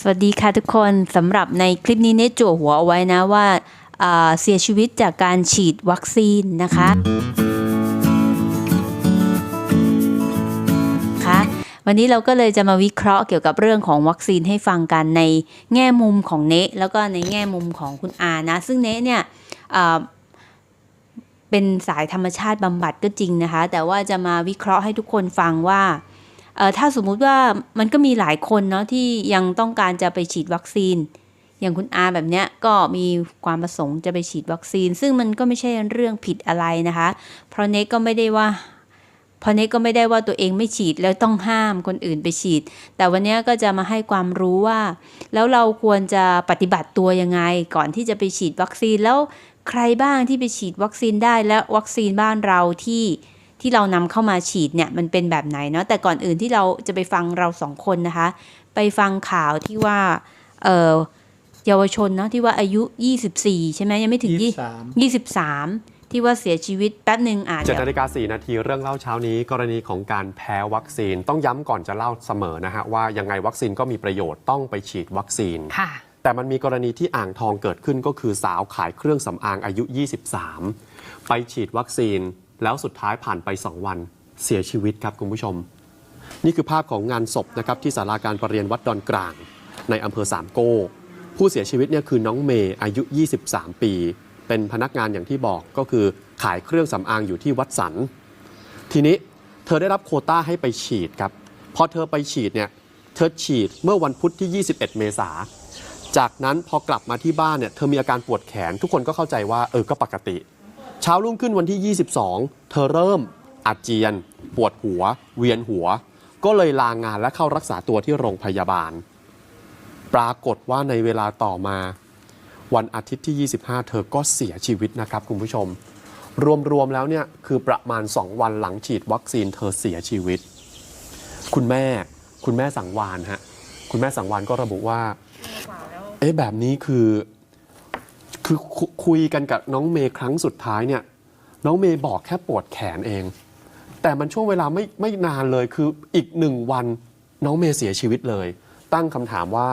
สวัสดีค่ะทุกคนสำหรับในคลิปนี้เนจั่วหัวเอาไว้นะว่าเสียชีวิตจากการฉีดวัคซีนนะคะคะวันนี้เราก็เลยจะมาวิเคราะห์เกี่ยวกับเรื่องของวัคซีนให้ฟังกันในแง่มุมของเนะแล้วก็ในแง่มุมของคุณอานะ ซึ่งเนะเนี่ยเป็นสายธรรมชาติบำบัดก็จริงนะคะ แต่ว่าจะมาวิเคราะห์ให้ทุกคนฟังว่า ถ้าสมมุติว่ามันก็มีหลายคนเนาะที่ยังต้องการจะไปฉีดวัคซีน อย่างคุณอาแบบเนี้ยก็มีความประสงค์จะไปฉีดวัคซีน ซึ่งมันก็ไม่ใช่เรื่องผิดอะไรนะคะ เพราะเน็กก็ไม่ได้ว่าเพราะเน็กก็ไม่ได้ว่าตัวเองไม่ฉีดแล้วต้องห้ามคนอื่นไปฉีด แต่วันนี้ก็จะมาให้ความรู้ว่า แล้วเราควรจะปฏิบัติตัวยังไง ก่อนที่จะไปฉีดวัคซีนแล้วใครบ้างที่ไปฉีดวัคซีนได้และวัคซีนบ้านเราที่ ที่เรานำเข้ามาฉีดเนี่ยมันเป็นแบบไหนเนาะแต่ก่อนอื่นที่เราจะไปฟังเราสองคนนะคะ ไปฟังข่าวที่ว่าเออเยาวชนเนาะที่ว่าอายุ 24 ใช่ไหมยังไม่ถึงยี่สิบสามยี่23ที่ว่าเสียชีวิตแป๊บหนึ่งอะเจ็ดเดี๋ยวนาฬิกาสี่นาทีเรื่องเล่าเช้านี้ กรณีของการแพ้วัคซีนต้องย้ำก่อนจะเล่าเสมอนะฮะว่ายังไงวัคซีนก็มีประโยชน์ต้องไปฉีดวัคซีนค่ะแต่มันมีกรณีที่อ่างทองเกิดขึ้นก็คือสาวขายเครื่องสำอางอายุ 23 ไปฉีดวัคซีน แล้วสุดท้ายผ่านไป 2 วันเสียชีวิตครับคุณผู้ชม นี่คือภาพของงานศพนะครับที่ศาลาการประเรียนวัดดอนกลาง ในอำเภอสามโก้ ผู้เสียชีวิตเนี่ยคือน้องเมย์อายุ 23 ปี เป็นพนักงานอย่างที่บอกก็คือขายเครื่องสำอางอยู่ที่วัดสัน ทีนี้เธอได้รับโคต้าให้ไปฉีดครับพอเธอไปฉีดเนี่ยเธอฉีดเมื่อวันพุธที่ 21 เมษาจากนั้นพอกลับมาที่บ้านเนี่ยเธอมีอาการปวดแขน ทุกคนก็เข้าใจว่าเออก็ปกติ เช้ารุ่งขึ้นวันที่ 22 เธอเริ่มอาเจียน ปวดหัว เวียนหัว ก็เลยลางานและเข้ารักษาตัวที่โรงพยาบาล ปรากฏว่าในเวลาต่อมา วันอาทิตย์ที่ 25 เธอก็เสียชีวิตนะครับคุณผู้ชม รวมๆแล้วเนี่ยคือประมาณ 2 วันหลังฉีดวัคซีนเธอเสียชีวิต คุณแม่คุณแม่สังวานฮะคุณแม่สังวานก็ระบุว่า เอ๊ะแบบนี้คือ คือคุคุยกันกับน้องเมย์ครั้งสุดท้ายเนี่ย น้องเมย์บอกแค่ปวดแขนเอง แต่มันช่วงเวลาไม่ไม่นานเลยคืออีกหนึ่งวันน้องเมย์เสียชีวิตเลย ตั้งคำถามว่า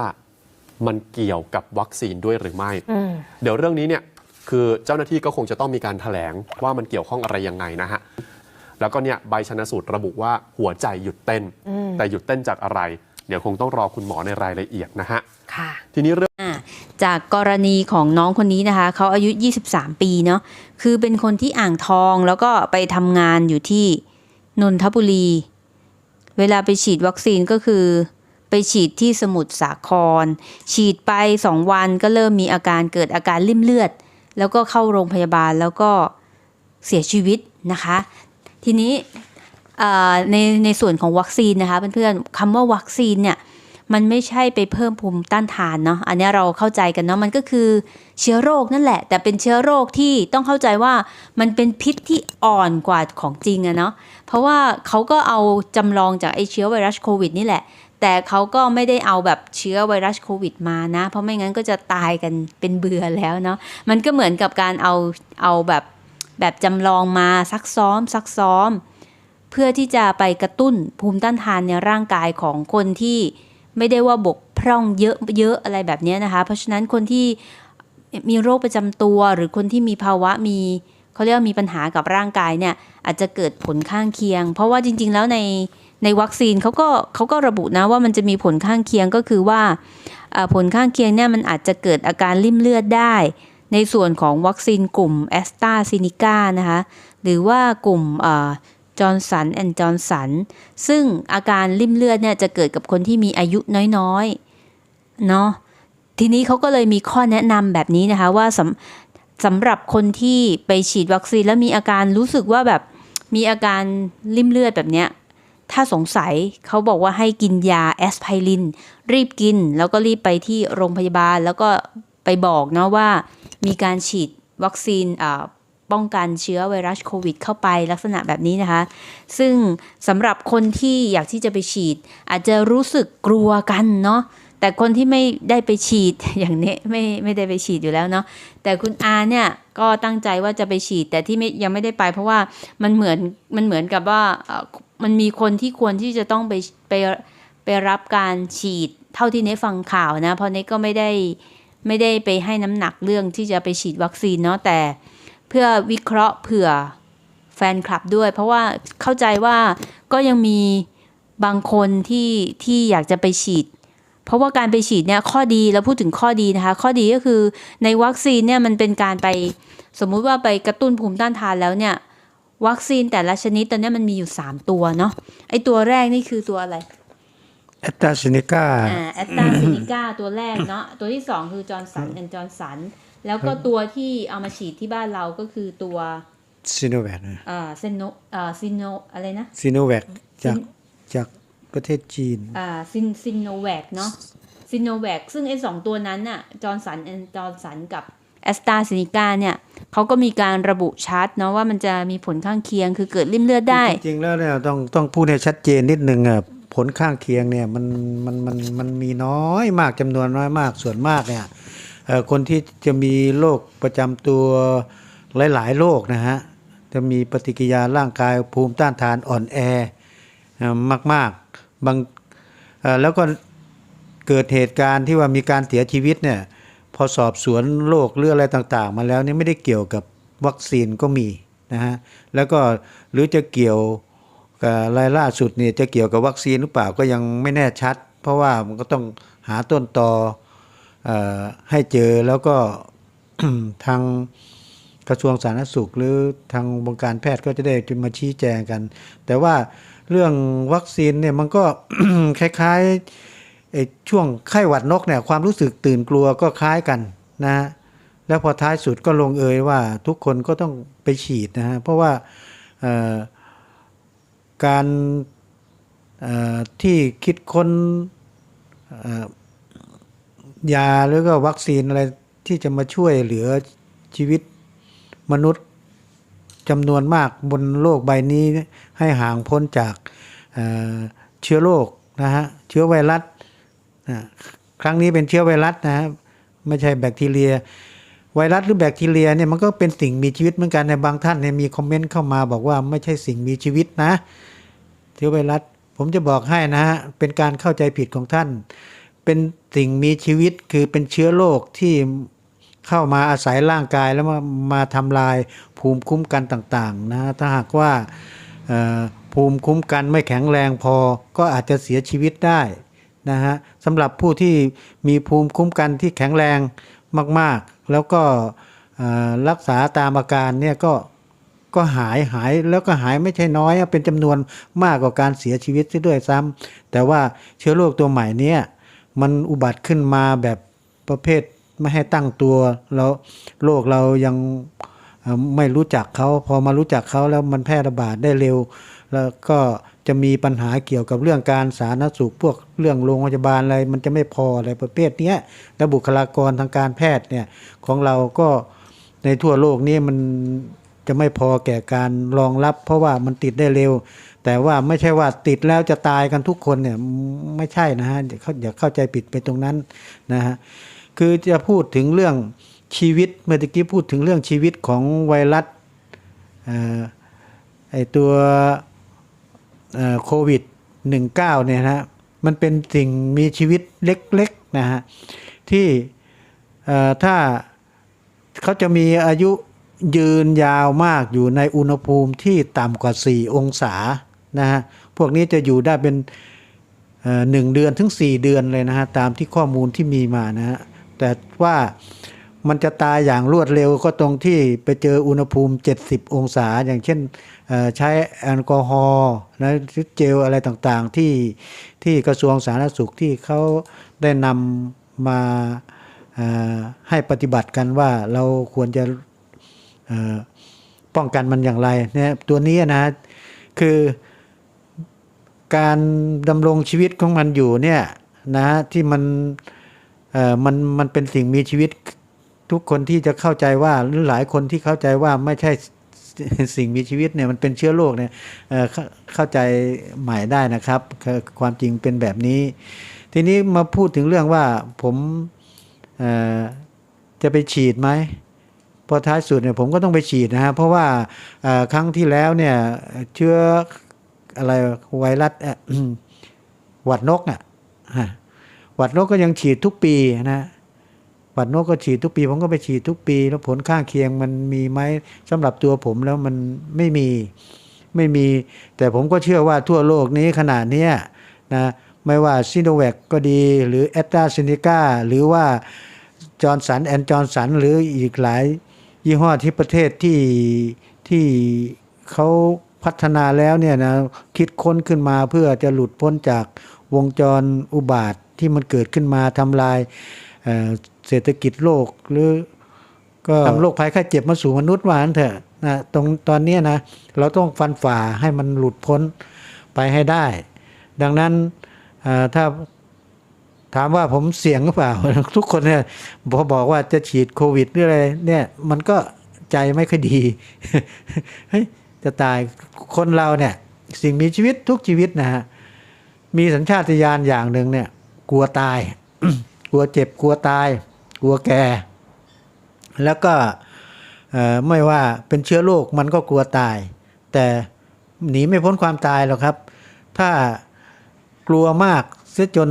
มันเกี่ยวกับวัคซีนด้วยหรือไม่อืมเดี๋ยวเรื่องนี้เนี่ยคือเจ้าหน้าที่ก็คงจะต้องมีการถแถลงว่ามันเกี่ยวข้องอะไรยังไงนะฮะ แล้วก็เนี่ยใบชนสูตรระบุว่าหัวใจหยุดเต้น แต่หยุดเต้นจากอะไร เดี๋ยวคงต้องรอคุณหมอในรายละเอียดนะฮะค่ะทีนี้เรื่องอ่า จากกรณีของน้องคนนี้นะคะ เขาอายุ 23 ปีเนาะคือเป็นคนที่อ่างทองแล้วก็ไปทำงานอยู่ที่นนทบุรี เวลาไปฉีดวัคซีนก็คือ ไปฉีดที่สมุทรสาคร ฉีดไป 2 วันก็เริ่มมีอาการเกิดอาการลิ่มเลือด แล้วก็เข้าโรงพยาบาลแล้วก็เสียชีวิตนะคะ ทีนี้ในในส่วนของวัคซีนนะคะเพื่อนๆคำว่าวัคซีนเนี่ย มันไม่ใช่ไปเพิ่มภูมิต้านทานเนาะอันนี้เราเข้าใจกันเนาะมันก็คือเชื้อโรคนั่นแหละ แต่เป็นเชื้อโรคที่ต้องเข้าใจว่ามันเป็นพิษที่อ่อนกว่าของจริงอะเนาะเพราะว่าเขาก็เอาจำลองจากไอเชื้อไวรัสโควิดนี่แหละ แต่เขาก็ไม่ได้เอาแบบเชื้อไวรัสโควิดมานะ เพราะไม่งั้นก็จะตายกันเป็นเบื่อแล้วเนาะมันก็เหมือนกับการเอาเอาแบบแบบจำลองมาซักซ้อม ซักซ้อม เพื่อที่จะไปกระตุ้นภูมิต้านทานในร่างกายของคนที่ ไม่ได้ว่าบกพร่องเยอะเยอะอะไรแบบนี้นะคะ เพราะฉะนั้นคนที่มีโรคประจำตัว หรือคนที่มีภาวะมีเขาเรียกว่ามีปัญหากับร่างกายเนี่ยอาจจะเกิดผลข้างเคียง เพราะว่าจริง ๆ แล้วในในวัคซีนเขาก็เขาก็ระบุนะว่ามันจะมีผลข้างเคียงก็คือว่าผลข้างเคียงเนี่ยมันอาจจะเกิดอาการริ่มเลือดได้ ในส่วนของวัคซีนกลุ่มแอสตราซินิกานะคะหรือว่ากลุ่ม จอร์นสันแอนด์จอร์นสันซึ่งอาการริ่มเลือดเนี่ยจะเกิดกับคนที่มีอายุน้อยๆ เนาะทีนี้เขาก็เลยมีข้อแนะนำแบบนี้นะคะว่าสำสำหรับคนที่ไปฉีดวัคซีนแล้วมีอาการรู้สึกว่าแบบมีอาการริ่มเลือดแบบเนี้ยถ้าสงสัยเขาบอกว่าให้กินยาแอสไพริน รีบกิน แล้วก็รีบไปที่โรงพยาบาล แล้วก็ไปบอกเนาะว่ามีการฉีดวัคซีนอ่า ป้องกันเชื้อไวรัสโควิดเข้าไปลักษณะแบบนี้นะคะ ซึ่งสำหรับคนที่อยากที่จะไปฉีด อาจจะรู้สึกกลัวกันเนาะแต่คนที่ไม่ได้ไปฉีดอย่างเนี้ไม่ไม่ได้ไปฉีดอยู่แล้วเนาะแต่คุณอาเนี่ยก็ตั้งใจว่าจะไปฉีดแต่ที่ไม่ยังไม่ได้ไป เพราะว่ามันเหมือนมันเหมือนกับว่ามันมีคนที่ควรที่จะต้องไปไปไปรับการฉีดเท่าที่เนฟังข่าวนะ เพราะเนก็ไม่ได้ไม่ได้ไปให้น้ำหนักเรื่องที่จะไปฉีดวัคซีนเนาะแต่ พื่อวิเคราะห์เผื่อแฟนคลับด้วย เพราะว่าเข้าใจว่าก็ยังมีบางคนที่ที่อยากจะไปฉีด เพราะว่าการไปฉีดเนี่ยข้อดีเราพูดถึงข้อดีนะคะ ข้อดีก็คือในวัคซีนเนี่ยมันเป็นการไปสมมุติว่าไปกระตุ้นภูมิต้านทานแล้วเนี่ย วัคซีนแต่ละชนิดตอนนี้มันมีอยู่ 3 ตัวเนาะไอตัวแรกนี่คือตัวอะไรแอตตราเซเนกาอ่าแอตตาซินิก้าตัวแรกเนาะตัวที่ 2 คือจอร์นสันแอนจอร์นสัน แล้วก็ตัวที่เอามาฉีดที่บ้านเราก็คือตัวซีโนแวคอ่าเซโนอ่าซิโนอะไรนะซีโนแวคจากจากประเทศจีน อ่าซินซินโนแวคเนาะซินโนแวคซึ่งไอ้สองตัวนั้นน่ะจอร์นสันแอนจอร์นสันกับแอสตราเซเนกาเนี่ยเขาก็มีการระบุชัดเนาะว่ามันจะมีผลข้างเคียงคือเกิดริ่มเลือดได้ จริงๆแล้วเนี่ยต้องต้องพูดให้ชัดเจนนิดนึงอะผลข้างเคียงเนี่ยมันมันมันมันมีน้อยมากจำนวนน้อยมากส่วนมากเนี่ยเอ่อ คนที่จะมีโรคประจำตัวหลาย ๆโรคนะฮะจะมีปฏิกิริยาร่างกายภูมิต้านทานอ่อนแอมากๆบางแล้วก็เกิดเหตุการณ์ที่ว่ามีการเสียชีวิตเนี่ยพอสอบสวนโรคหรืออะไรต่างๆ มาแล้วนี่ไม่ได้เกี่ยวกับวัคซีนก็มีนะฮะแล้วก็หรือจะเกี่ยวกับรายล่าสุดเนี่ยจะเกี่ยวกับวัคซีนหรือเปล่าก็ยังไม่แน่ชัด เพราะว่ามันก็ต้องหาต้นตอ ให้เจอแล้วก็ทางกระทรวงสาธารณสุข หรือทางวงการแพทย์ก็จะได้มาชี้แจงกัน แต่ว่าเรื่องวัคซีนเนี่ยมันก็คล้ายๆช่วงไข้หวัดนกเนี่ยความรู้สึกตื่นกลัวก็คล้ายกันนะฮะแล้วพอท้ายสุดก็ลงเอยว่าทุกคนก็ต้องไปฉีดนะฮะเพราะว่าการที่คิดค้น ยาหรือก็วัคซีนอะไรที่จะมาช่วยเหลือชีวิตมนุษย์จำนวนมากบนโลกใบนี้ให้ห่างพ้นจากเเชื้อโรคนะฮะเชื้อไวรัสนะครั้งนี้เป็นเชื้อไวรัสนะฮะไม่ใช่แบคทีเรีย ไวรัสหรือแบคทีเรียเนี่ยมันก็เป็นสิ่งมีชีวิตเหมือนกันในบางท่านเนี่ยมีคอมเมนต์เข้ามาบอกว่าไม่ใช่สิ่งมีชีวิตนะ เชื้อไวรัสผมจะบอกให้นะฮะเป็นการเข้าใจผิดของท่าน เป็นสิ่งมีชีวิตคือเป็นเชื้อโรคที่เข้ามาอาศัยร่างกายแล้วมามาทำลายภูมิคุ้มกันต่างๆนะถ้าหากว่าภูมิคุ้มกันไม่แข็งแรงพอก็อาจจะเสียชีวิตได้นะฮะสำหรับผู้ที่มีภูมิคุ้มกันที่แข็งแรงมากๆ แล้วก็รักษาตามอาการเนี่ยก็ก็หายหายแล้วก็หายไม่ใช่น้อยเป็นจำนวนมากกว่าการเสียชีวิตซะด้วยซ้ำแต่ว่าเชื้อโรคตัวใหม่เนี่ย มันอุบัติขึ้นมาแบบประเภทไม่ให้ตั้งตัวแล้วโรคเรายังไม่รู้จักเขาพอมารู้จักเขาแล้วมันแพร่ระบาดได้เร็ว แล้วก็จะมีปัญหาเกี่ยวกับเรื่องการสาธารณสุขพวกเรื่องโรงพยาบาลอะไรมันจะไม่พออะไรประเภทเนี้ยแล้วบุคลากรทางการแพทย์เนี่ยของเราก็ในทั่วโลกนี้มันจะไม่พอแก่การรองรับ เพราะว่ามันติดได้เร็ว แต่ว่าไม่ใช่ว่าติดแล้วจะตายกันทุกคนเนี่ยไม่ใช่นะฮะอย่าเข้าอย่าเข้าใจผิดไปตรงนั้นนะฮะคือจะพูดถึงเรื่องชีวิตเมื่อกี้พูดถึงเรื่องชีวิตของไวรัสออไอตัวโควิด 19 เนี่ยนะฮะมันเป็นสิ่งมีชีวิตเล็กๆนะฮะที่ถ้าเขาจะมีอายุยืนยาวมากอยู่ในอุณหภูมิที่ต่ำกว่า 4 องศา นะฮะพวกนี้จะอยู่ได้เป็นหนึ่งเดือนถึง 4 เดือนเลยนะฮะตามที่ข้อมูลที่มีมานะฮะแต่ว่ามันจะตายอย่างรวดเร็วก็ตรงที่ไปเจออุณหภูมิ 70 องศา อย่างเช่นใช้แอลกอฮอล์นะหรือเจลอะไรต่างๆที่ที่กระทรวงสาธารณสุขที่เขาได้นำมาให้ปฏิบัติกันว่าเราควรจะป้องกันมันอย่างไรเนี่ยตัวนี้นะคือ การดำรงชีวิตของมันอยู่เนี่ยนะที่มันเอ่อมันมันเป็นสิ่งมีชีวิตทุกคนที่จะเข้าใจว่าหรือหลายคนที่เข้าใจว่าไม่ใช่สิ่งมีชีวิตเนี่ยมันเป็นเชื้อโรคเนี่ยเอ่อเข้าใจใหม่ได้นะครับ ความจริงเป็นแบบนี้ ทีนี้มาพูดถึงเรื่องว่าผมเอ่อจะไปฉีดไหมพอท้ายสุดเนี่ยผมก็ต้องไปฉีดนะฮะเพราะว่าครั้งที่แล้วเนี่ยเชื้อ อะไรไวรัสหวัดนกอะฮะหวัดนกก็ยังฉีดทุกปีนะหวัดนกก็ฉีดทุกปี ผมก็ไปฉีดทุกปี แล้วผลข้างเคียงมันมีไหมสำหรับตัวผมแล้วมันไม่มีไม่มี แต่ผมก็เชื่อว่าทั่วโลกนี้ขนาดเนี้ยนะไม่ว่าซิโนแวคก็ดี หรือแอตตราเซเนกาหรือว่าจอร์นสันแอนจอร์นสันหรืออีกหลายยี่ห้อที่ประเทศที่ที่เขา พัฒนาแล้วเนี่ยนะคิดค้นขึ้นมาเพื่อจะหลุดพ้นจากวงจรอุบาทที่มันเกิดขึ้นมาทำลายเอ่อเศรษฐกิจโลกหรือก็ทำโรคภัยไข้เจ็บมาสู่มนุษย์ว่านเถอะนะตรงตอนนี้นะเราต้องฟันฝ่าให้มันหลุดพ้นไปให้ได้ ดังนั้นถ้าถามว่าผมเสี่ยงหรือเปล่า ทุกคนเนี่ยพอบอกว่าจะฉีดโควิดหรืออะไรเนี่ยมันก็ใจไม่ค่อยดีเฮ้ย จะตายคนเราเนี่ยสิ่งมีชีวิตทุกชีวิตนะฮะมีสัญชาตญาณอย่างหนึ่งเนี่ย กลัวตาย กลัวเจ็บกลัวตาย กลัวแก่ แล้วก็ไม่ว่าเป็นเชื้อโรคมันก็กลัวตาย แต่หนีไม่พ้นความตายหรอกครับ ถ้ากลัวมากเสียจน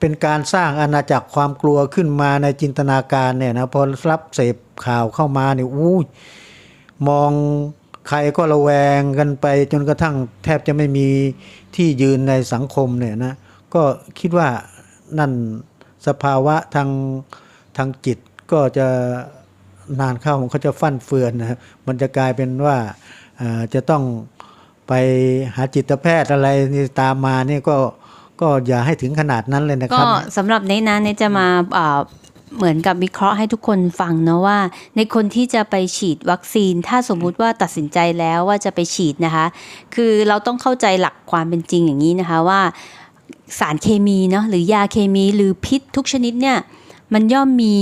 เป็นการสร้างอาณาจักรความกลัวขึ้นมาในจินตนาการเนี่ยนะพอรับเสพข่าวเข้ามาเนี่ยอู้มอง ใครก็ระแวงกันไปจนกระทั่งแทบจะไม่มีที่ยืนในสังคมเนี่ยนะก็คิดว่านั่นสภาวะทางทางจิตก็จะนานเข้ามันก็จะฟั่นเฟือนนะมันจะกลายเป็นว่าจะต้องไปหาจิตแพทย์อะไรนี่ตามมาเนี่ยก็ก็อย่าให้ถึงขนาดนั้นเลยนะครับสำหรับเนนะเนยจะมา เหมือนกับวิเคราะห์ให้ทุกคนฟังเนาะว่า ในคนที่จะไปฉีดวัคซีน ถ้าสมมุติว่าตัดสินใจแล้วว่าจะไปฉีดนะคะ คือเราต้องเข้าใจหลักความเป็นจริงอย่างนี้นะคะว่าสารเคมีเนาะหรือยาเคมีหรือพิษทุกชนิดเนี่ยมันย่อมมี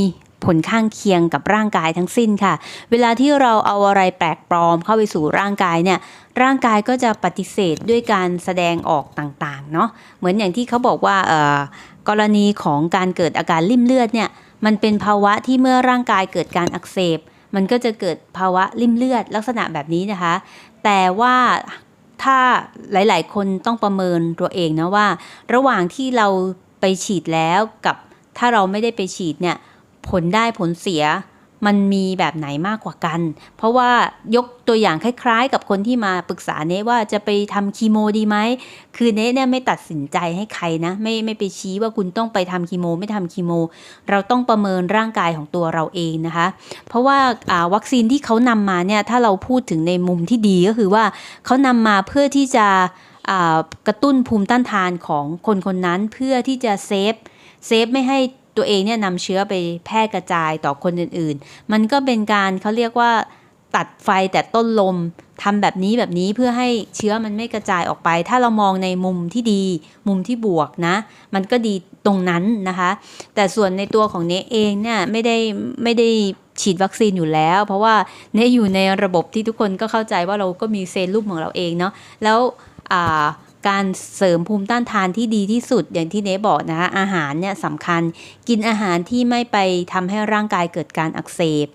ผลข้างเคียงกับร่างกายทั้งสิ้นค่ะ เวลาที่เราเอาอะไรแปลกปลอมเข้าไปสู่ร่างกายเนี่ย ร่างกายก็จะปฏิเสธด้วยการแสดงออกต่างๆ เนาะ เหมือนอย่างที่เขาบอกว่า กรณีของการเกิดอาการริ่มเลือดเนี่ย มันเป็นภาวะที่เมื่อร่างกายเกิดการอักเสบ มันก็จะเกิดภาวะริ่มเลือดลักษณะแบบนี้นะคะ แต่ว่าถ้าหลายๆ คนต้องประเมินตัวเองนะว่า ระหว่างที่เราไปฉีดแล้วกับถ้าเราไม่ได้ไปฉีดเนี่ยผลได้ผลเสีย มันมีแบบไหนมากกว่ากัน เพราะว่ายกตัวอย่างคล้ายๆ กับคนที่มาปรึกษาเนว่าจะไปทำคีโมดีไหม คือเนเนี่ยไม่ตัดสินใจให้ใครนะ ไม่ไม่ไปชี้ว่าคุณต้องไปทำคีโม ไม่ทำคีโม เราต้องประเมินร่างกายของตัวเราเองนะคะ เพราะว่าวัคซีนที่เขานำมาเนี่ยถ้าเราพูดถึงในมุมที่ดีก็คือว่าเขานำมาเพื่อที่จะกระตุ้นภูมิต้านทานของคนคนนั้นเพื่อที่จะเซฟเซฟไม่ให้ ตัวเองเนี่ยนำเชื้อไปแพร่กระจายต่อคนอื่นๆ มันก็เป็นการเขาเรียกว่าตัดไฟแต่ต้นลมทำแบบนี้แบบนี้เพื่อให้เชื้อมันไม่กระจายออกไป ถ้าเรามองในมุมที่ดี มุมที่บวกนะ มันก็ดีตรงนั้นนะคะ แต่ส่วนในตัวของเนเองเนี่ยไม่ได้ไม่ได้ฉีดวัคซีนอยู่แล้ว เพราะว่าเนอยู่ในระบบที่ทุกคนก็เข้าใจว่าเราก็มีเซรุ่มของเราเองเนาะแล้วอ่า การเสริมภูมิต้านทานที่ดีที่สุดอย่างที่เนบอกนะคะอาหารเนี่ยสำคัญ กินอาหารที่ไม่ไปทำให้ร่างกายเกิดการอักเสบ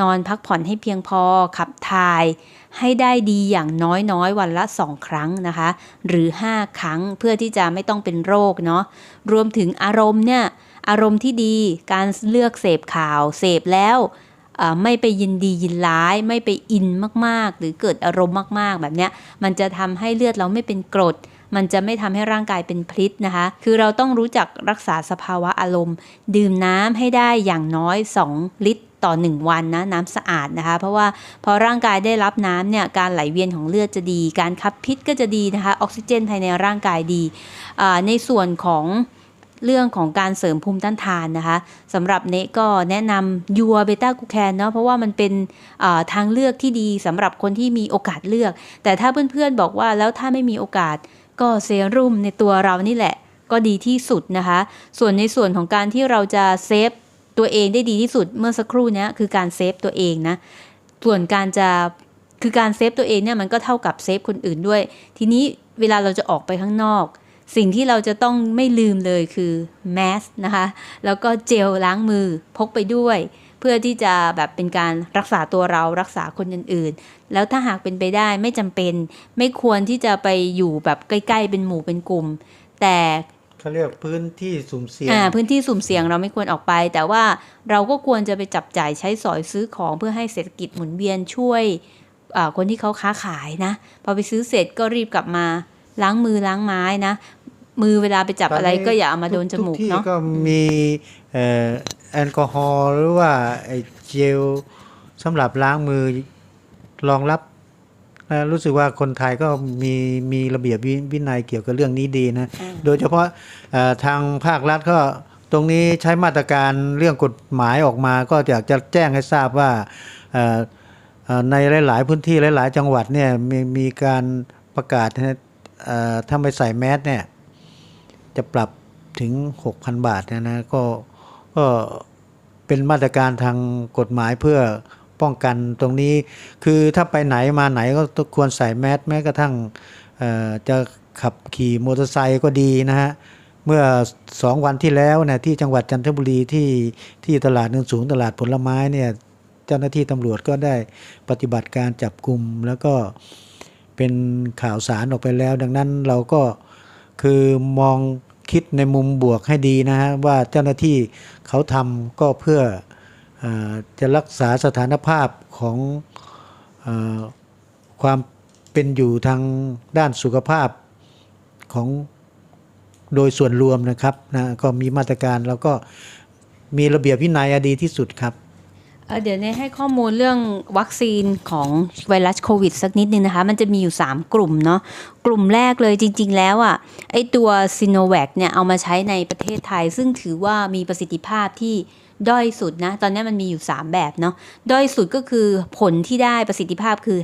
นอนพักผ่อนให้เพียงพอขับถ่าย ให้ได้ดีอย่างน้อยๆ วันละ 2 ครั้งนะคะ หรือ 5 ครั้งเพื่อที่จะไม่ต้องเป็นโรคเนาะรวมถึงอารมณ์เนี่ยอารมณ์ที่ดีการเลือกเสพข่าวเสพแล้ว ไม่ไปยินดียินร้าย ไม่ไปอินมากๆ หรือเกิดอารมณ์มากๆ แบบเนี้ยมันจะทำให้เลือดเราไม่เป็นกรด มันจะไม่ทำให้ร่างกายเป็นพิษนะคะ คือเราต้องรู้จักรักษาสภาวะอารมณ์ ดื่มน้ำให้ได้อย่างน้อย 2 ลิตรต่อ 1 วันนะน้ำสะอาดนะคะ เพราะว่าพอร่างกายได้รับน้ำเนี่ยการไหลเวียนของเลือดจะดี การขับพิษก็จะดีนะคะออกซิเจนภายในร่างกายดีในส่วนของ เรื่องของการเสริมภูมิต้านทานนะคะสำหรับเนก็แนะนำยัวเบต้ากูแคนเนาะเพราะว่ามันเป็นทางเลือกที่ดีสำหรับคนที่มีโอกาสเลือก แต่ถ้าเพื่อนๆบอกว่าแล้วถ้าไม่มีโอกาสก็เซรุ่มในตัวเรานี่แหละก็ดีที่สุดนะคะ ส่วนในส่วนของการที่เราจะเซฟตัวเองได้ดีที่สุดเมื่อสักครู่นี้คือการเซฟตัวเองนะ ส่วนการจะคือการเซฟตัวเองเนี่ยมันก็เท่ากับเซฟคนอื่นด้วย ทีนี้เวลาเราจะออกไปข้างนอก สิ่งที่เราจะต้องไม่ลืมเลยคือแมสนะคะ แล้วก็เจลล้างมือพกไปด้วย เพื่อที่จะแบบเป็นการรักษาตัวเรารักษาคนอื่นๆ แล้วถ้าหากเป็นไปได้ไม่จำเป็น ไม่ควรที่จะไปอยู่แบบใกล้ๆ เป็นหมู่เป็นกลุ่ม แต่เขาเรียกพื้นที่สุ่มเสี่ยงอ่าพื้นที่สุ่มเสี่ยงเราไม่ควรออกไป แต่ว่าเราก็ควรจะไปจับจ่ายใช้สอยซื้อของเพื่อให้เศรษฐกิจหมุนเวียนช่วยอ่าคนที่เขาค้าขายนะ พอไปซื้อเสร็จก็รีบกลับมาล้างมือล้างไม้นะ มือเวลาไปจับอะไรก็อย่าเอามาโดนจมูกทุที่เนาะก็มีเอ่อแอลกอฮอล์หรือว่าไอ้เจลสำหรับล้างมือรองรับนะรู้สึกว่าคนไทยก็มีมีระเบียบวิวินัยเกี่ยวกับเรื่องนี้ดีนะ โดยเฉพาะเอ่อทางภาครัฐก็ตรงนี้ใช้มาตรการเรื่องกฎหมายออกมาก็อยากจะแจ้งให้ทราบว่าเอ่อเอ่อในหลาย ๆ พื้นที่หลาย ๆ จังหวัดเนี่ยมีมีการประกาศให้เอ่อถ้าไม่ใส่แมสเนี่ย จะปรับถึง 6,000 บาทนยนะก็ก็เป็นมาตรการทางกฎหมายเพื่อป้องกันตรงนี้ คือถ้าไปไหนมาไหนก็ต้องควรใส่แมสแม้กระทั่งจะขับขี่มอเตอร์ไซค์ก็ดีนะฮะ เมื่อสองวันที่แล้วนี่ยที่จังหวัดจันทบุรีที่ที่ตลาดเนินสูงตลาดผลไม้เนี่ยเจ้าหน้าที่ตำรวจก็ได้ปฏิบัติการจับกลุ่มแล้วก็เป็นข่าวสารออกไปแล้ว ดังนั้นเราก็ คือมองคิดในมุมบวกให้ดีนะฮะว่าเจ้าหน้าที่เขาทำก็เพื่ออจะรักษาสถานภาพของอความเป็นอยู่ทางด้านสุขภาพของโดยส่วนรวมนะครับนะก็มีมาตรการแล้วก็มีระเบียบวินัยอดีที่สุดครับ เดี๋ยวเนยให้ข้อมูลเรื่องวัคซีนของไวรัสโควิดสักนิดนึงนะคะ มันจะมีอยู่ 3 กลุ่มเนาะกลุ่มแรกเลยจริง ๆ แล้วอะไอตัวซีโนแวคเนี่ยเอามาใช้ในประเทศไทย ซึ่งถือว่ามีประสิทธิภาพที่ด้อยสุดนะ ตอนนี้มันมีอยู่ 3 แบบเนาะด้อยสุดก็คือผลที่ได้ประสิทธิภาพคือ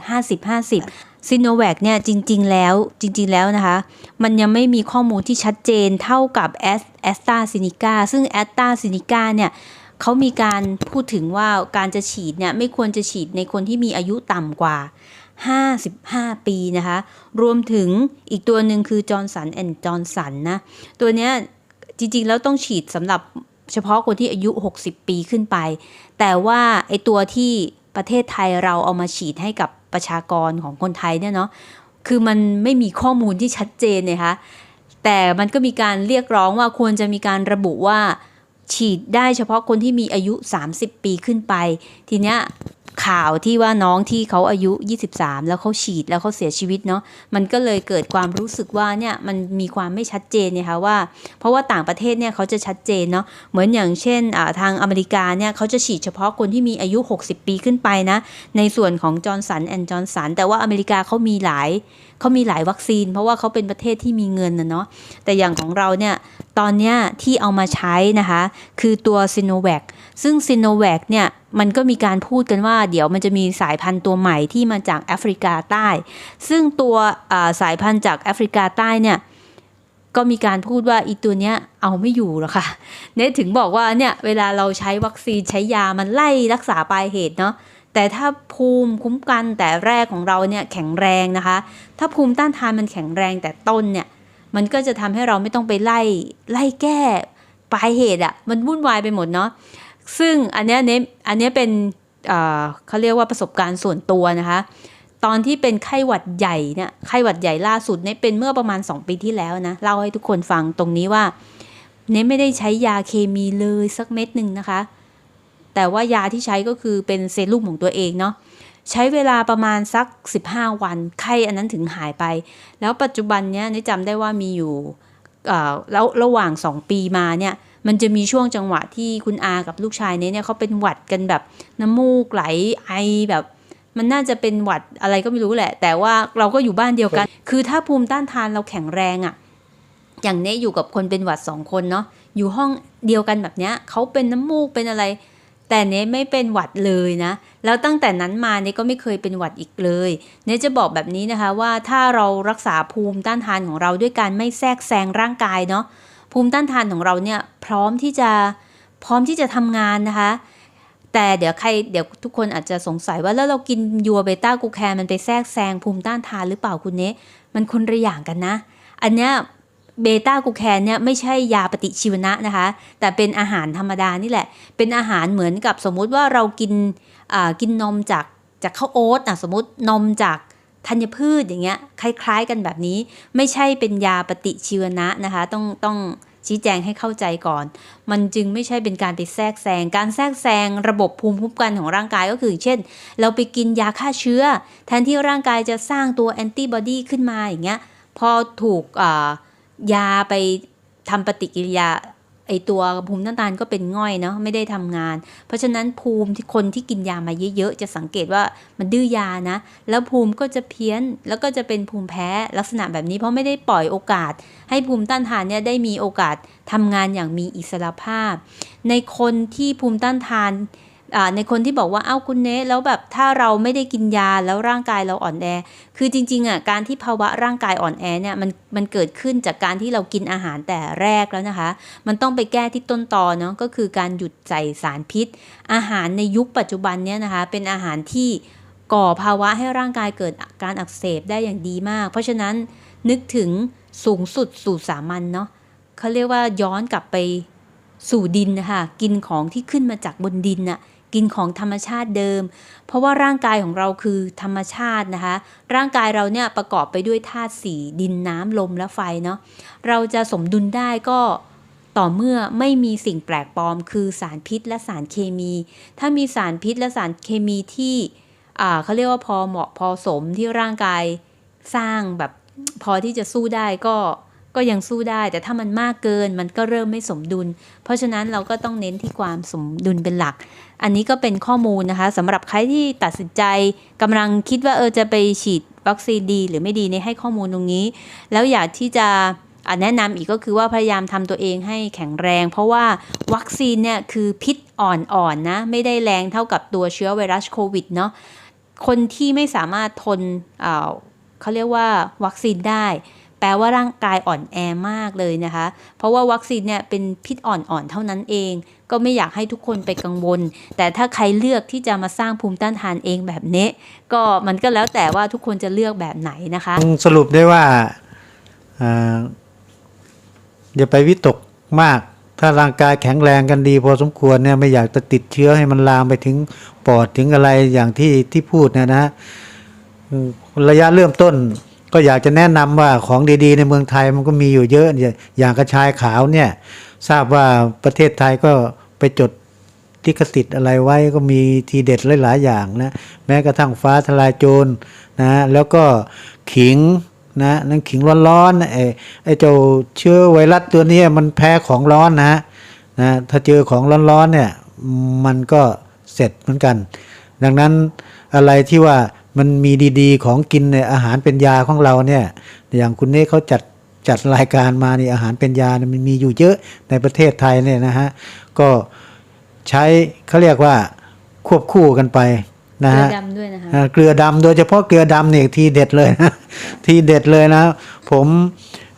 50-50ซีโนแวคเนี่ยจริง ๆ แล้วจริง ๆ แล้วนะคะ มันยังไม่มีข้อมูลที่ชัดเจนเท่ากับแอสแอสตราซินิกาซึ่งแอสตราซินิกาเนี่ย เขามีการพูดถึงว่าการจะฉีดเนี่ยไม่ควรจะฉีดในคนที่มีอายุต่ำกว่า 55 ปีนะคะ รวมถึงอีกตัวหนึ่งคือจอร์นสันแอนด์จอร์นสันนะ ตัวเนี้ยจริงๆ แล้วต้องฉีดสำหรับเฉพาะคนที่อายุ 60 ปีขึ้นไป แต่ว่าไอตัวที่ประเทศไทยเราเอามาฉีดให้กับประชากรของคนไทยเนี่ยเนาะ คือมันไม่มีข้อมูลที่ชัดเจนเลยคะ แต่มันก็มีการเรียกร้องว่าควรจะมีการระบุว่า ฉีดได้เฉพาะคนที่มีอายุ 30 ปีขึ้นไป ทีเนี้ยข่าวที่ว่าน้องที่เขาอายุ 23 แล้วเขาฉีดแล้วเขาเสียชีวิตเนาะมันก็เลยเกิดความรู้สึกว่าเนี่ยมันมีความไม่ชัดเจนเนี่ยค่ะว่า เพราะว่าต่างประเทศเนี่ยเขาจะชัดเจนเนาะเหมือนอย่างเช่นอ่าทางอเมริกาเนี่ยเขาจะฉีดเฉพาะคนที่มีอายุ 60 ปีขึ้นไปนะในส่วนของจอร์นสันแอนด์จอร์นสันแต่ว่าอเมริกาเขามีหลายเขามีหลายวัคซีน เพราะว่าเขาเป็นประเทศที่มีเงินนะเนาะแต่อย่างของเราเนี่ย ตอนนี้ที่เอามาใช้นะคะ คือตัวซิโนแวคซึ่งซิโนแวคเนี่ยมันก็มีการพูดกันว่าเดี๋ยวมันจะมีสายพันธุ์ตัวใหม่ที่มาจากแอฟริกาใต้ ซึ่งตัวสายพันธุ์จากแอฟริกาใต้เนี่ยก็มีการพูดว่าอีตัวเนี้ยเอาไม่อยู่หรอกค่ะเนทถึงบอกว่าเนี่ยเวลาเราใช้วัคซีนใช้ยามันไล่รักษาปลายเหตุเนาะแต่ถ้าภูมิคุ้มกันแต่แรกของเราเนี่ยแข็งแรงนะคะ ถ้าภูมิต้านทานมันแข็งแรงแต่ต้นเนี่ย มันก็จะทำให้เราไม่ต้องไปไล่ไล่แก้ปลายเหตุอะมันวุ่นวายไปหมดเนาะซึ่งอันเนี้ยเนอันเนี้ยเป็นเอ่อเขาเรียกว่าประสบการณ์ส่วนตัวนะคะ ตอนที่เป็นไข้หวัดใหญ่เนี่ยไข้หวัดใหญ่ล่าสุดเนี่ยเป็นเมื่อประมาณ 2 ปีที่แล้วนะเล่าให้ทุกคนฟังตรงนี้ว่า เนไม่ได้ใช้ยาเคมีเลยสักเม็ดหนึ่งนะคะ แต่ว่ายาที่ใช้ก็คือเป็นเซรุ่มของตัวเองเนาะ ใช้เวลาประมาณสัก 15 วัน ไข้อันนั้นถึงหายไป แล้วปัจจุบันเนี้ยนี่จำได้ว่ามีอยู่อ่อแล้วระหว่าง 2 ปีมาเนี่ยมันจะมีช่วงจังหวะที่คุณอากับลูกชายเนี่ยเนี่ยเขาเป็นหวัดกันแบบน้ำมูกไหลไอแบบ มันน่าจะเป็นหวัดอะไรก็ไม่รู้แหละ แต่ว่าเราก็อยู่บ้านเดียวกัน คือถ้าภูมิต้านทานเราแข็งแรงอะ่ะอย่างเนี้ยอยู่กับคนเป็นหวัดสองคนเนาะอยู่ห้องเดียวกันแบบเนี้ยเขาเป็นน้ำมูกเป็นอะไร แต่เน้ไม่เป็นหวัดเลยนะ แล้วตั้งแต่นั้นมาเนี่ยก็ไม่เคยเป็นหวัดอีกเลย เนี่ยจะบอกแบบนี้นะคะว่าถ้าเรารักษาภูมิต้านทานของเราด้วยการไม่แทรกแซงร่างกายเนาะ ภูมิต้านทานของเราเนี่ยพร้อมที่จะพร้อมที่จะทำงานนะคะ แต่เดี๋ยวใครเดี๋ยวทุกคนอาจจะสงสัยว่าแล้วเรากินยัวเบต้ากูแคนมันไปแทรกแซงภูมิต้านทานหรือเปล่าคุณเนะมันคนละอย่างกันนะ อันเนี้ย เบต้ากูแคนเนี่ยไม่ใช่ยาปฏิชีวนะนะคะ แต่เป็นอาหารธรรมดานี่แหละ เป็นอาหารเหมือนกับสมมุติว่าเรากินกินนมจากจากข้าวโอ๊ตอะสมมตินมจากธัญพืชอย่างเงี้ยคล้าย ๆ กันแบบนี้ ไม่ใช่เป็นยาปฏิชีวนะนะคะ ต้องต้องชี้แจงให้เข้าใจก่อน มันจึงไม่ใช่เป็นการไปแทรกแซง การแทรกแซงระบบภูมิคุ้มกันของร่างกายก็คือ เช่น เราไปกินยาฆ่าเชื้อ แทนที่ร่างกายจะสร้างตัวแอนติบอดีขึ้นมาอย่างเงี้ย พอถูกอ่า ยาไปทำปฏิกิริยาไอตัวภูมิต้านทานก็เป็นง่อยเนาะไม่ได้ทำงาน เพราะฉะนั้นภูมิที่คนที่กินยามาเยอะๆจะสังเกตว่ามันดื้อยานะ แล้วภูมิก็จะเพี้ยนแล้วก็จะเป็นภูมิแพ้ลักษณะแบบนี้เพราะไม่ได้ปล่อยโอกาส ให้ภูมิต้านทานเนี่ยได้มีโอกาสทำงานอย่างมีอิสระภาพ ในคนที่ภูมิต้านทาน ในคนที่บอกว่าเอ้าคุณเนสแล้วแบบถ้าเราไม่ได้กินยาแล้วร่างกายเราอ่อนแอ คือจริงๆอะการที่ภาวะร่างกายอ่อนแอเนี่ยมันมันเกิดขึ้นจากการที่เรากินอาหารแต่แรกแล้วนะคะ มันต้องไปแก้ที่ต้นตอเนาะก็คือการหยุดใส่สารพิษ อาหารในยุคปัจจุบันเนี่ยนะคะ เป็นอาหารที่ก่อภาวะให้ร่างกายเกิดการอักเสบได้อย่างดีมาก เพราะฉะนั้นนึกถึงสูงสุดสู่สามัญเนาะเขาเรียกว่าย้อนกลับไปสู่ดินนะคะกินของที่ขึ้นมาจากบนดินน่ะ กินของธรรมชาติเดิม เพราะว่าร่างกายของเราคือธรรมชาตินะคะ ร่างกายเราเนี่ยประกอบไปด้วยธาตุสี่ดินน้ำลมและไฟเนาะเราจะสมดุลได้ก็ต่อเมื่อไม่มีสิ่งแปลกปลอม คือสารพิษและสารเคมี ถ้ามีสารพิษและสารเคมีที่เขาเรียกว่าพอเหมาะพอสมที่ร่างกายสร้างแบบพอที่จะสู้ได้ก็ ก็ยังสู้ได้ แต่ถ้ามันมากเกินมันก็เริ่มไม่สมดุล เพราะฉะนั้นเราก็ต้องเน้นที่ความสมดุลเป็นหลัก อันนี้ก็เป็นข้อมูลนะคะสำหรับใครที่ตัดสินใจกำลังคิดว่าเออจะไปฉีดวัคซีนดีหรือไม่ดีในให้ข้อมูลตรงนี้ แล้วอยากที่จะแนะนำอีกก็คือว่าพยายามทำตัวเองให้แข็งแรง เพราะว่าวัคซีนเนี่ยคือพิษอ่อนๆนนะไม่ได้แรงเท่ากับตัวเชื้อไวรัสโควิดเนาะคนที่ไม่สามารถทนเขาเรียกว่าวัคซีนได้ แปลว่าร่างกายอ่อนแอมากเลยนะคะ เพราะว่าวัคซีนเนี่ยเป็นพิษอ่อนๆเท่านั้นเอง ก็ไม่อยากให้ทุกคนไปกังวล แต่ถ้าใครเลือกที่จะมาสร้างภูมิต้านทานเองแบบนี้ ก็มันก็แล้วแต่ว่าทุกคนจะเลือกแบบไหนนะคะ สรุปได้ว่าอย่าไปวิตกมาก ถ้าร่างกายแข็งแรงกันดี พอสมควรเนี่ยไม่อยากจะติดเชื้อให้มันลามไปถึงปอดถึงอะไรอย่างที่ที่พูดเนะนะระยะเริ่มต้น ก็อยากจะแนะนำว่าของดีๆ ในเมืองไทยมันก็มีอยู่เยอะ อย่างกระชายขาวเนี่ย ทราบว่าประเทศไทยก็ไปจดลิขสิทธิ์อะไรไว้ก็มีทีเด็ดหลายๆอย่างนะแม้กระทั่งฟ้าทลายโจรนะแล้วก็ขิงนะนั่นขิงร้อนๆนะไอ้ไอ้เจ้าเชื้อไวรัสตัวนี้มันแพ้ของร้อนนะนะถ้าเจอของร้อนๆเนี่ยมันก็เสร็จเหมือนกัน ดังนั้นอะไรที่ว่า มันมีดีๆ ของกินในอาหารเป็นยาของเราเนี่ย อย่างคุณเน่เขาจัดจัดรายการมานี่อาหารเป็นยาเนี่ยมันมีอยู่เยอะในประเทศไทยเนี่ยนะฮะก็ใช้เขาเรียกว่าควบคู่กันไปนะเกลือฮะดำด้วยนะคะอ่าเกลือดำโดยเฉพาะเกลือดำเนี่ยทีเด็ดเลยนะทีเด็ดเลยนะ ผม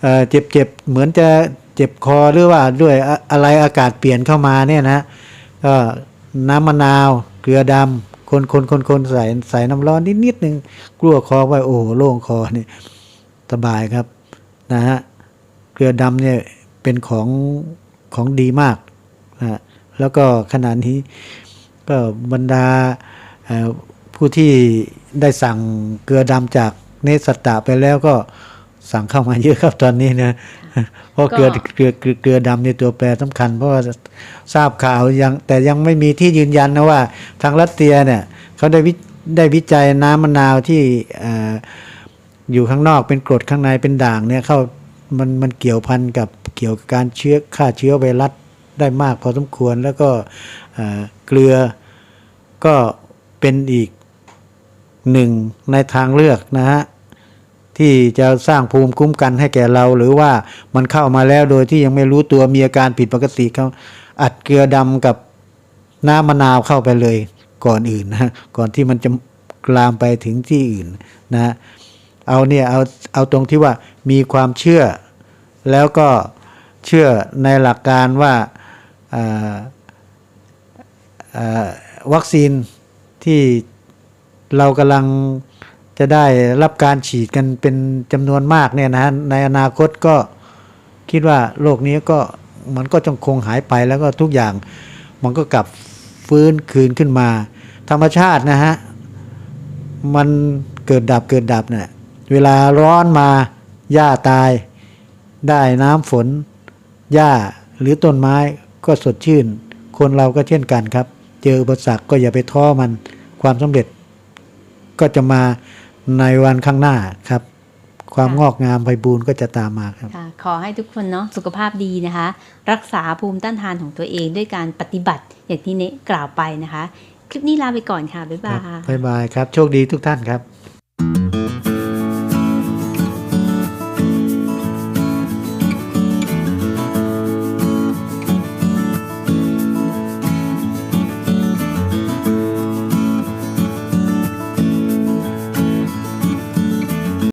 เอ่อเจ็บเจ็บเหมือนจะเจ็บคอหรือว่าด้วยอะอะไรอากาศเปลี่ยนเข้ามาเนี่ยนะก็น้ำมะนาว เกลือดำ คนคนคนคนใส่ใส่น้ำร้อนนิดนิดนึงกลัวคอไว้โอ้โหโล่งคอนี่สบายครับนะฮะเกลือดำเนี่ยเป็นของของดีมากนะฮะแล้วก็ขณะนี้ก็บรรดาผู้ที่ได้สั่งเกลือดำจากเนสตตะไปแล้วก็สั่งเข้ามาเยอะครับตอนนี้นะเพราะเกลือก็เกลือเกลือเกลือดำในยตัวแปรสำคัญ เพราะว่าทราบข่าวยังแต่ยังไม่มีที่ยืนยันนะว่า ทางรัสเซียเนี่ยเขาได้วิได้วิจัยน้ำมะนาวที่เอ่ออยู่ข้างนอกเป็นกรดข้างในเป็นด่างเนี่ยเข้ามันมันเกี่ยวพันกับเกี่ยวกับการเชื้อฆ่าเชื้อไวรัสได้มากพอสมควรแล้วก็เอ่อเกลือก็เป็นอีกหนึ่งในทางเลือกนะฮะ ที่จะสร้างภูมิคุ้มกันให้แก่เรา หรือว่ามันเข้ามาแล้วโดยที่ยังไม่รู้ตัวมีอาการผิดปกติเขาอัดเกลือดำกับน้ำมะนาวเข้าไปเลยก่อนอื่นนะก่อนที่มันจะลามไปถึงที่อื่นนะเอาเนี่ยเอาเอาตรงที่ว่ามีความเชื่อ แล้วก็เชื่อในหลักการว่าวัคซีนที่เรากำลัง จะได้รับการฉีดกันเป็นจำนวนมากเนี่ยนะฮะในอนาคตก็คิดว่าโลกนี้ก็มันก็จงคงหายไปแล้วก็ทุกอย่างมันก็กลับฟื้นคืนขึ้นมา ธรรมชาตินะฮะ มันเกิดดับเกิดดับเนี่ยเวลาร้อนมาหญ้าตาย ได้น้ำฝนหญ้าหรือต้นไม้ก็สดชื่น คนเราก็เช่นกันครับ เจออุปสรรคก็อย่าไปท้อมันความสำเร็จก็จะมา ในวันข้างหน้าครับ ความงอกงามไพบูรณ์ก็จะตามมาครับค่ะขอให้ทุกคนเนาะสุขภาพดีนะคะ รักษาภูมิต้านทานของตัวเองด้วยการปฏิบัติอย่างที่เนะกล่าวไปนะคะ คลิปนี้ลาไปก่อนค่ะ บ๊ายคบารับยบ๊ายบายครับ โชคดีทุกท่านครับ